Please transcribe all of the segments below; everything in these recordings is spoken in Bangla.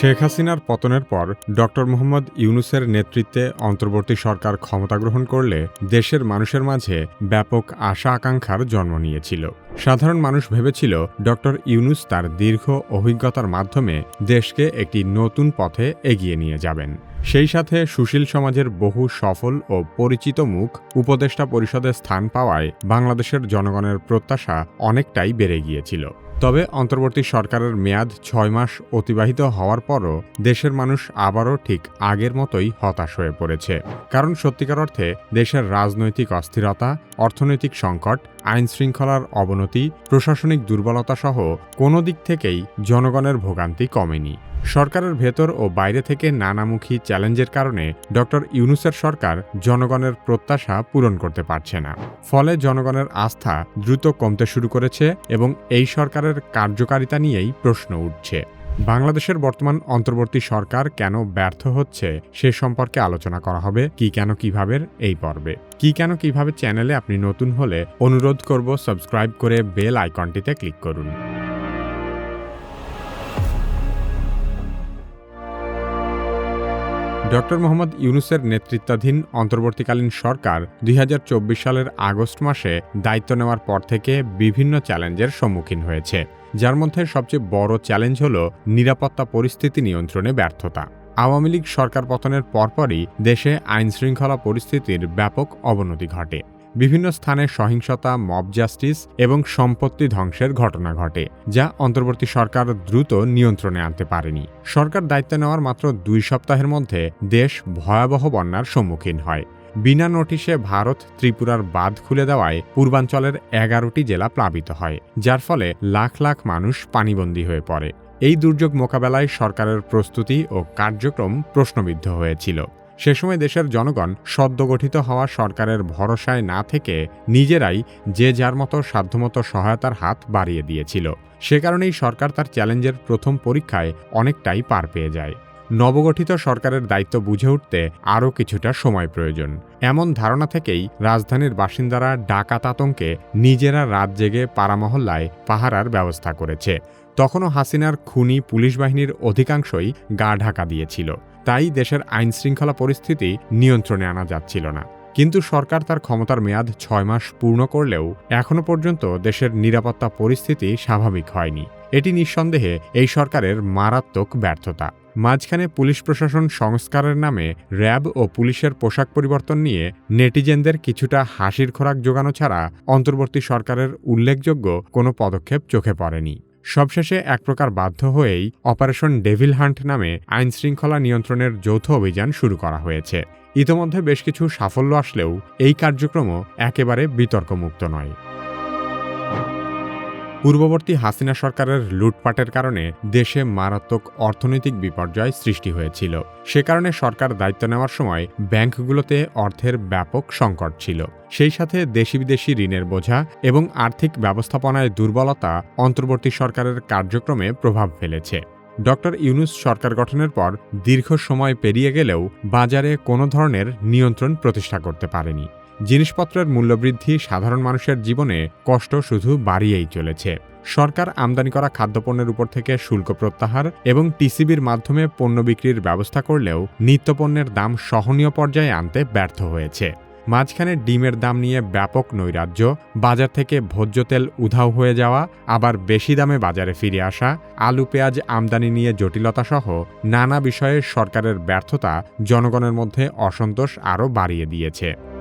শেখ হাসিনার পতনের পর ডক্টর মোহাম্মদ ইউনুসের নেতৃত্বে অন্তর্বর্তী সরকার ক্ষমতা গ্রহণ করলে দেশের মানুষের মাঝে ব্যাপক আশা আকাঙ্ক্ষার জন্ম নিয়েছিল। সাধারণ মানুষ ভেবেছিল ডক্টর ইউনুস তার দীর্ঘ অভিজ্ঞতার মাধ্যমে দেশকে একটি নতুন পথে এগিয়ে নিয়ে যাবেন। সেই সাথে সুশীল সমাজের বহু সফল ও পরিচিত মুখ উপদেষ্টা পরিষদে স্থান পাওয়ায় বাংলাদেশের জনগণের প্রত্যাশা অনেকটাই বেড়ে গিয়েছিল। তবে অন্তর্বর্তী সরকারের মেয়াদ ছয় মাস অতিবাহিত হওয়ার পরও দেশের মানুষ আবারও ঠিক আগের মতোই হতাশ হয়ে পড়েছে। কারণ সত্যিকার অর্থে দেশের রাজনৈতিক অস্থিরতা, অর্থনৈতিক সংকট আইন শৃঙ্খলার অবনতি, প্রশাসনিক দুর্বলতা সহ কোনো দিক থেকেই জনগণের ভোগান্তি কমেনি। সরকারের ভেতর ও বাইরে থেকে নানামুখী চ্যালেঞ্জের কারণে ডক্টর ইউনুসের সরকার জনগণের প্রত্যাশা পূরণ করতে পারছে না। ফলে জনগণের আস্থা দ্রুত কমতে শুরু করেছে এবং এই সরকারের কার্যকারিতা নিয়েই প্রশ্ন উঠছে। বাংলাদেশের বর্তমান অন্তর্বর্তী সরকার কেন ব্যর্থ হচ্ছে সে সম্পর্কে আলোচনা করা হবে কি কেন কীভাবে এই পর্বে। কি কেন কীভাবে চ্যানেলে আপনি নতুন হলে অনুরোধ করব সাবস্ক্রাইব করে বেল আইকনটিতে ক্লিক করুন। ডক্টর মোহাম্মদ ইউনুসের নেতৃত্বাধীন অন্তর্বর্তীকালীন সরকার দুই হাজার চব্বিশ সালের আগস্ট মাসে দায়িত্ব নেওয়ার পর থেকে বিভিন্ন চ্যালেঞ্জের সম্মুখীন হয়েছে। যার মধ্যে সবচেয়ে বড় চ্যালেঞ্জ হল নিরাপত্তা পরিস্থিতি নিয়ন্ত্রণে ব্যর্থতা। আওয়ামী লীগ সরকার পতনের পরপরই দেশে আইনশৃঙ্খলা পরিস্থিতির ব্যাপক অবনতি ঘটে। বিভিন্ন স্থানে সহিংসতা মব জাস্টিস এবং সম্পত্তি ধ্বংসের ঘটনা ঘটে, যা অন্তর্বর্তী সরকার দ্রুত নিয়ন্ত্রণে আনতে পারেনি। সরকার দায়িত্ব নেওয়ার মাত্র দুই সপ্তাহের মধ্যে দেশ ভয়াবহ বন্যার সম্মুখীন হয়। বিনা নোটিশে ভারত ত্রিপুরার বাঁধ খুলে দেওয়ায় পূর্বাঞ্চলের এগারোটি জেলা প্লাবিত হয়, যার ফলে লাখ লাখ মানুষ পানিবন্দী হয়ে পড়ে। এই দুর্যোগ মোকাবেলায় সরকারের প্রস্তুতি ও কার্যক্রম প্রশ্নবিদ্ধ হয়েছিল। সে সময় দেশের জনগণ সদ্য গঠিত হওয়া সরকারের ভরসায় না থেকে নিজেরাই যে যার মতো সাধ্যমতো সহায়তার হাত বাড়িয়ে দিয়েছিল। সে কারণেই সরকার তার চ্যালেঞ্জের প্রথম পরীক্ষায় অনেকটাই পার পেয়ে যায়। নবগঠিত সরকারের দায়িত্ব বুঝে উঠতে আরও কিছুটা সময় প্রয়োজন। এমন ধারণা থেকেই রাজধানীর বাসিন্দারা ডাকাত আতঙ্কে নিজেরা রাত জেগে পাড়ামহল্লায় পাহারার ব্যবস্থা করেছে। তখনও হাসিনার খুনি পুলিশ বাহিনীর অধিকাংশই গা ঢাকা দিয়েছিল। তাই দেশের আইন শৃঙ্খলা পরিস্থিতি নিয়ন্ত্রণে আনা যাচ্ছিল না। কিন্তু সরকার তার ক্ষমতার মেয়াদ ছয় মাস পূর্ণ করলেও এখনও পর্যন্ত দেশের নিরাপত্তা পরিস্থিতি স্বাভাবিক হয়নি। এটি নিঃসন্দেহে এই সরকারের মারাত্মক ব্যর্থতা। মাঝখানে পুলিশ প্রশাসন সংস্কারের নামে র্যাব ও পুলিশের পোশাক পরিবর্তন নিয়ে নেটিজেনদের কিছুটা হাসির খোরাক যোগানো ছাড়া অন্তর্বর্তী সরকারের উল্লেখযোগ্য কোনো পদক্ষেপ চোখে পড়েনি। সবশেষে এক প্রকার বাধ্য হয়েই অপারেশন ডেভিল হান্ট নামে আইন শৃঙ্খলা নিয়ন্ত্রণের যৌথ অভিযান শুরু করা হয়েছে। ইতোমধ্যে বেশ কিছু সাফল্য আসলেও এই কার্যক্রমও একেবারে বিতর্কমুক্ত নয়। পূর্ববর্তী হাসিনা সরকারের লুটপাটের কারণে দেশে মারাত্মক অর্থনৈতিক বিপর্যয় সৃষ্টি হয়েছিল। সে কারণে সরকার দায়িত্ব নেওয়ার সময় ব্যাংকগুলোতে অর্থের ব্যাপক সংকট ছিল। সেই সাথে দেশি বিদেশি ঋণের বোঝা এবং আর্থিক ব্যবস্থাপনায় দুর্বলতা অন্তর্বর্তী সরকারের কার্যক্রমে প্রভাব ফেলেছে। ডক্টর ইউনুস সরকার গঠনের পর দীর্ঘ সময় পেরিয়ে গেলেও বাজারে কোনো ধরনের নিয়ন্ত্রণ প্রতিষ্ঠা করতে পারেনি। জিনিসপত্রের মূল্যবৃদ্ধি সাধারণ মানুষের জীবনে কষ্ট শুধু বাড়িয়েই চলেছে। সরকার আমদানি করা খাদ্যপণ্যের উপর থেকে শুল্ক প্রত্যাহার এবং টিসিবির মাধ্যমে পণ্য বিক্রির ব্যবস্থা করলেও নিত্যপণ্যের দাম সহনীয় পর্যায়ে আনতে ব্যর্থ হয়েছে। মাঝখানে ডিমের দাম নিয়ে ব্যাপক নৈরাজ্য, বাজার থেকে ভোজ্য তেল উধাও হয়ে যাওয়া, আবার বেশি দামে বাজারে ফিরে আসা, আলু, পেঁয়াজ আমদানি নিয়ে জটিলতা সহ নানা বিষয়ে সরকারের ব্যর্থতা জনগণের মধ্যে অসন্তোষ আরও বাড়িয়ে দিয়েছে।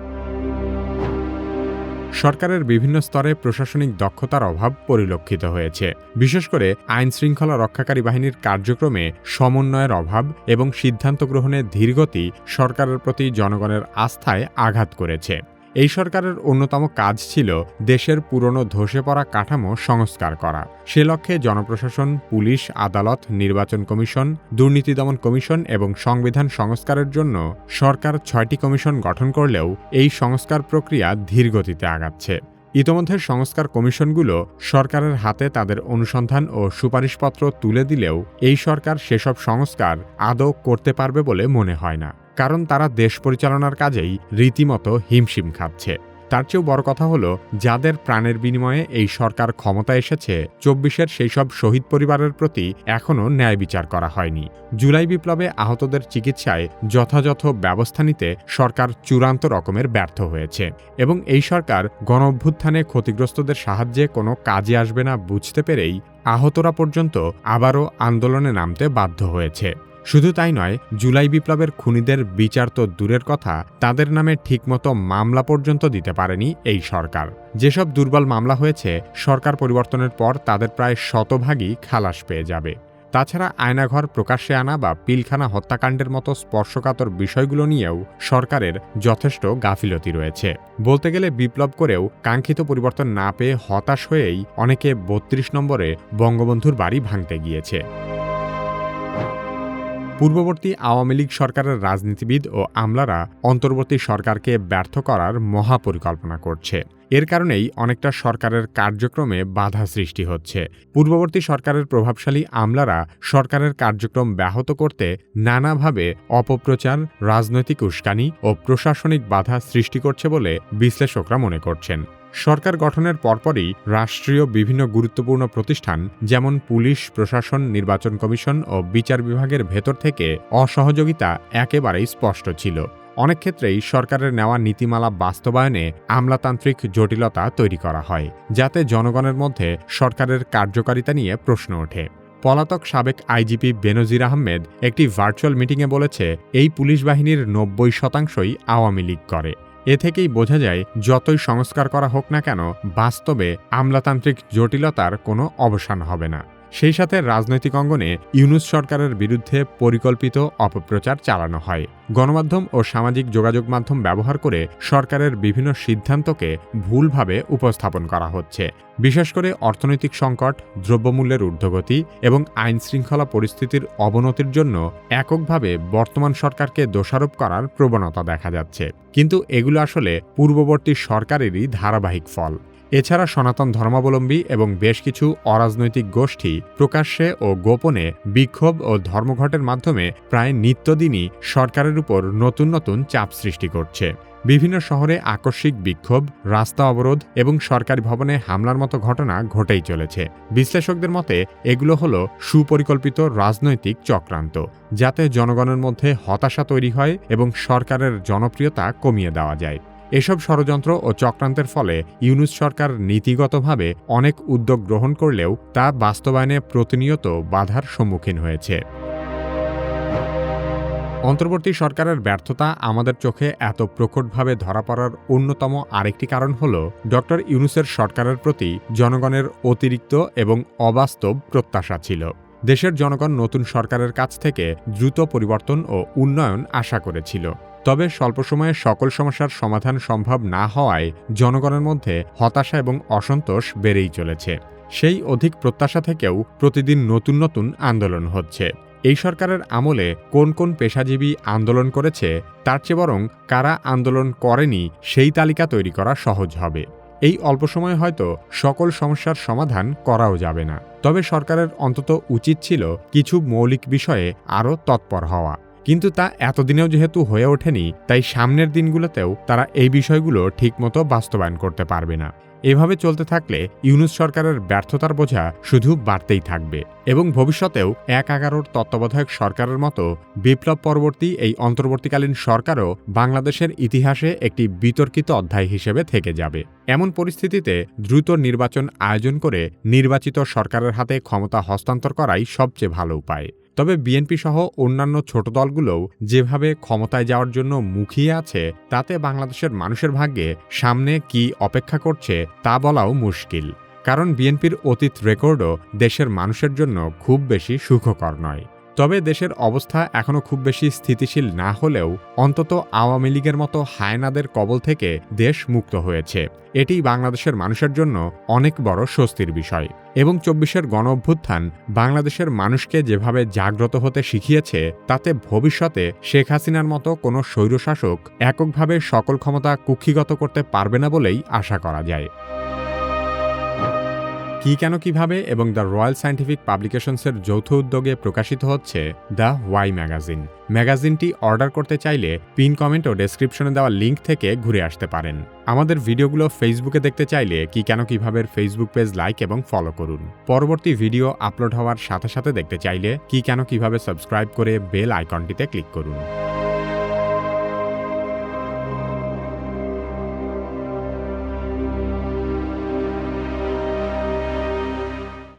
সরকারের বিভিন্ন স্তরে প্রশাসনিক দক্ষতার অভাব পরিলক্ষিত হয়েছে। বিশেষ করে আইন শৃঙ্খলা রক্ষাকারী বাহিনীর কার্যক্রমে সমন্বয়ের অভাব এবং সিদ্ধান্ত গ্রহণের ধীরগতি সরকারের প্রতি জনগণের আস্থায় আঘাত করেছে। এই সরকারের অন্যতম কাজ ছিল দেশের পুরনো ধসে পড়া কাঠামো সংস্কার করা। সে লক্ষ্যে জনপ্রশাসন, পুলিশ, আদালত, নির্বাচন কমিশন, দুর্নীতি দমন কমিশন এবং সংবিধান সংস্কারের জন্য সরকার ছয়টি কমিশন গঠন করলেও এই সংস্কার প্রক্রিয়া ধীরগতিতে আগাচ্ছে। ইতোমধ্যে সংস্কার কমিশনগুলো সরকারের হাতে তাদের অনুসন্ধান ও সুপারিশপত্র তুলে দিলেও এই সরকার সেসব সংস্কার আদৌ করতে পারবে বলে মনে হয় না। কারণ তারা দেশ পরিচালনার কাজেই রীতিমতো হিমশিম খাচ্ছে। তার চেয়েও বড় কথা হলো, যাদের প্রাণের বিনিময়ে এই সরকার ক্ষমতা এসেছে, চব্বিশের সেই সব শহীদ পরিবারের প্রতি এখনও ন্যায় বিচার করা হয়নি। জুলাই বিপ্লবে আহতদের চিকিৎসায় যথাযথ ব্যবস্থা নিতে সরকার চূড়ান্ত রকমের ব্যর্থ হয়েছে এবং এই সরকার গণ অভ্যুত্থানে ক্ষতিগ্রস্তদের সাহায্যে কোনো কাজে আসবে না বুঝতে পেরেই আহতরা পর্যন্ত আবারও আন্দোলনে নামতে বাধ্য হয়েছে। শুধু তাই নয়, জুলাই বিপ্লবের খুনিদের বিচার তো দূরের কথা, তাদের নামে ঠিকমতো মামলা পর্যন্ত দিতে পারেনি এই সরকার। যেসব দুর্বল মামলা হয়েছে, সরকার পরিবর্তনের পর তাদের প্রায় শতভাগই খালাস পেয়ে যাবে। তাছাড়া আয়নাঘর প্রকাশ্যে আনা বা পিলখানা হত্যাকাণ্ডের মতো স্পর্শকাতর বিষয়গুলো নিয়েও সরকারের যথেষ্ট গাফিলতি রয়েছে। বলতে গেলে বিপ্লব করেও কাঙ্ক্ষিত পরিবর্তন না পেয়ে হতাশ হয়েই অনেকে বত্রিশ নম্বরে বঙ্গবন্ধুর বাড়ি ভাঙতে গিয়েছে। পূর্ববর্তী আওয়ামী লীগ সরকারের রাজনীতিবিদ ও আমলারা অন্তর্বর্তী সরকারকে ব্যর্থ করার মহাপরিকল্পনা করছে। এর কারণেই অনেকটা সরকারের কার্যক্রমে বাধা সৃষ্টি হচ্ছে। পূর্ববর্তী সরকারের প্রভাবশালী আমলারা সরকারের কার্যক্রম ব্যাহত করতে নানাভাবে অপপ্রচার, রাজনৈতিক উস্কানি ও প্রশাসনিক বাধা সৃষ্টি করছে বলে বিশ্লেষকরা মনে করছেন। সরকার গঠনের পরপরই রাষ্ট্রীয় বিভিন্ন গুরুত্বপূর্ণ প্রতিষ্ঠান, যেমন পুলিশ, প্রশাসন, নির্বাচন কমিশন ও বিচার বিভাগের ভেতর থেকে অসহযোগিতা একেবারেই স্পষ্ট ছিল। অনেক ক্ষেত্রেই সরকারের নেওয়া নীতিমালা বাস্তবায়নে আমলাতান্ত্রিক জটিলতা তৈরি করা হয়, যাতে জনগণের মধ্যে সরকারের কার্যকারিতা নিয়ে প্রশ্ন ওঠে। পলাতক সাবেক আইজিপি বেনজির আহমেদ একটি ভার্চুয়াল মিটিংয়ে বলেছে, এই পুলিশ বাহিনীর নব্বই শতাংশই আওয়ামী লীগ করে। এ থেকেই বোঝা যায়, যতই সংস্কার করা হোক না কেন, বাস্তবে আমলাতান্ত্রিক জটিলতার কোনো অবসান হবে না। সেই সাথে রাজনৈতিক অঙ্গনে ইউনুস সরকারের বিরুদ্ধে পরিকল্পিত অপপ্রচার চালানো হয়। গণমাধ্যম ও সামাজিক যোগাযোগ মাধ্যম ব্যবহার করে সরকারের বিভিন্ন সিদ্ধান্তকে ভুলভাবে উপস্থাপন করা হচ্ছে। বিশেষ করে অর্থনৈতিক সংকট, দ্রব্যমূল্যের ঊর্ধ্বগতি এবং আইন শৃঙ্খলা পরিস্থিতির অবনতির জন্য এককভাবে বর্তমান সরকারকে দোষারোপ করার প্রবণতা দেখা যাচ্ছে। কিন্তু এগুলো আসলে পূর্ববর্তী সরকারেরই ধারাবাহিক ফল। এছাড়া সনাতন ধর্মাবলম্বী এবং বেশ কিছু অরাজনৈতিক গোষ্ঠী প্রকাশ্যে ও গোপনে বিক্ষোভ ও ধর্মঘটের মাধ্যমে প্রায় নিত্যদিনই সরকারের উপর নতুন নতুন চাপ সৃষ্টি করছে। বিভিন্ন শহরে আকস্মিক বিক্ষোভ, রাস্তা অবরোধ এবং সরকারি ভবনে হামলার মতো ঘটনা ঘটেই চলেছে। বিশ্লেষকদের মতে, এগুলো হলো সুপরিকল্পিত রাজনৈতিক চক্রান্ত, যাতে জনগণের মধ্যে হতাশা তৈরি হয় এবং সরকারের জনপ্রিয়তা কমিয়ে দেওয়া যায়। এসব ষড়যন্ত্র ও চক্রান্তের ফলে ইউনুস সরকার নীতিগতভাবে অনেক উদ্যোগ গ্রহণ করলেও তা বাস্তবায়নে প্রতিনিয়ত বাধার সম্মুখীন হয়েছে। অন্তর্বর্তী সরকারের ব্যর্থতা আমাদের চোখে এত প্রকটভাবে ধরা পড়ার অন্যতম আরেকটি কারণ হল ড ইউনুসের সরকারের প্রতি জনগণের অতিরিক্ত এবং অবাস্তব প্রত্যাশা ছিল। দেশের জনগণ নতুন সরকারের কাছ থেকে দ্রুত পরিবর্তন ও উন্নয়ন আশা করেছিল। তবে স্বল্প সময়ে সকল সমস্যার সমাধান সম্ভব না হওয়ায় জনগণের মধ্যে হতাশা এবং অসন্তোষ বেড়েই চলেছে। সেই অধিক প্রত্যাশা থেকেও প্রতিদিন নতুন নতুন আন্দোলন হচ্ছে। এই সরকারের আমলে কোন কোন পেশাজীবী আন্দোলন করেছে, তার চেয়ে বরং কারা আন্দোলন করেনি, সেই তালিকা তৈরি করা সহজ হবে। এই অল্প সময়ে হয়তো সকল সমস্যার সমাধান করাও যাবে না। তবে সরকারের অন্তত উচিত ছিল কিছু মৌলিক বিষয়ে আরও তৎপর হওয়া। কিন্তু তা এতদিনেও যেহেতু হয়ে ওঠেনি, তাই সামনের দিনগুলোতেও তারা এই বিষয়গুলো ঠিকমতো বাস্তবায়ন করতে পারবে না। এভাবে চলতে থাকলে ইউনুস সরকারের ব্যর্থতার বোঝা শুধু বাড়তেই থাকবে এবং ভবিষ্যতেও এক এগারোর তত্ত্বাবধায়ক সরকারের মতো বিপ্লব পরবর্তী এই অন্তর্বর্তীকালীন সরকারও বাংলাদেশের ইতিহাসে একটি বিতর্কিত অধ্যায় হিসেবে থেকে যাবে। এমন পরিস্থিতিতে দ্রুত নির্বাচন আয়োজন করে নির্বাচিত সরকারের হাতে ক্ষমতা হস্তান্তর করাই সবচেয়ে ভালো উপায়। তবে বিএনপি সহ অন্যান্য ছোট দলগুলোও যেভাবে ক্ষমতায় যাওয়ার জন্য মুখিয়ে আছে, তাতে বাংলাদেশের মানুষের ভাগ্যে সামনে কি অপেক্ষা করছে তা বলাও মুশকিল। কারণ বিএনপির অতীত রেকর্ডও দেশের মানুষের জন্য খুব বেশি সুখকর নয়। তবে দেশের অবস্থা এখনও খুব বেশি স্থিতিশীল না হলেও অন্তত আওয়ামী লীগের মতো হায়নাদের কবল থেকে দেশ মুক্ত হয়েছে। এটি বাংলাদেশের মানুষের জন্য অনেক বড় স্বস্তির বিষয়। এবং চব্বিশের গণ অভ্যুত্থান বাংলাদেশের মানুষকে যেভাবে জাগ্রত হতে শিখিয়েছে, তাতে ভবিষ্যতে শেখ হাসিনার মতো কোনো স্বৈরশাসক এককভাবে সকল ক্ষমতা কুক্ষিগত করতে পারবে না বলেই আশা করা যায়। কি কেন কীভাবে এবং দ্য রয়্যাল সায়েন্টিফিক পাবলিকেশনসের যৌথ উদ্যোগে প্রকাশিত হচ্ছে দ্য ওয়াই ম্যাগাজিন। ম্যাগাজিনটি অর্ডার করতে চাইলে পিন কমেন্ট ও ডেসক্রিপশনে দেওয়া লিঙ্ক থেকে ঘুরে আসতে পারেন। আমাদের ভিডিওগুলো ফেসবুকে দেখতে চাইলে কি কেন কীভাবে ফেসবুক পেজ লাইক এবং ফলো করুন। পরবর্তী ভিডিও আপলোড হওয়ার সাথে সাথে দেখতে চাইলে কি কেন কীভাবে সাবস্ক্রাইব করে বেল আইকনটিতে ক্লিক করুন।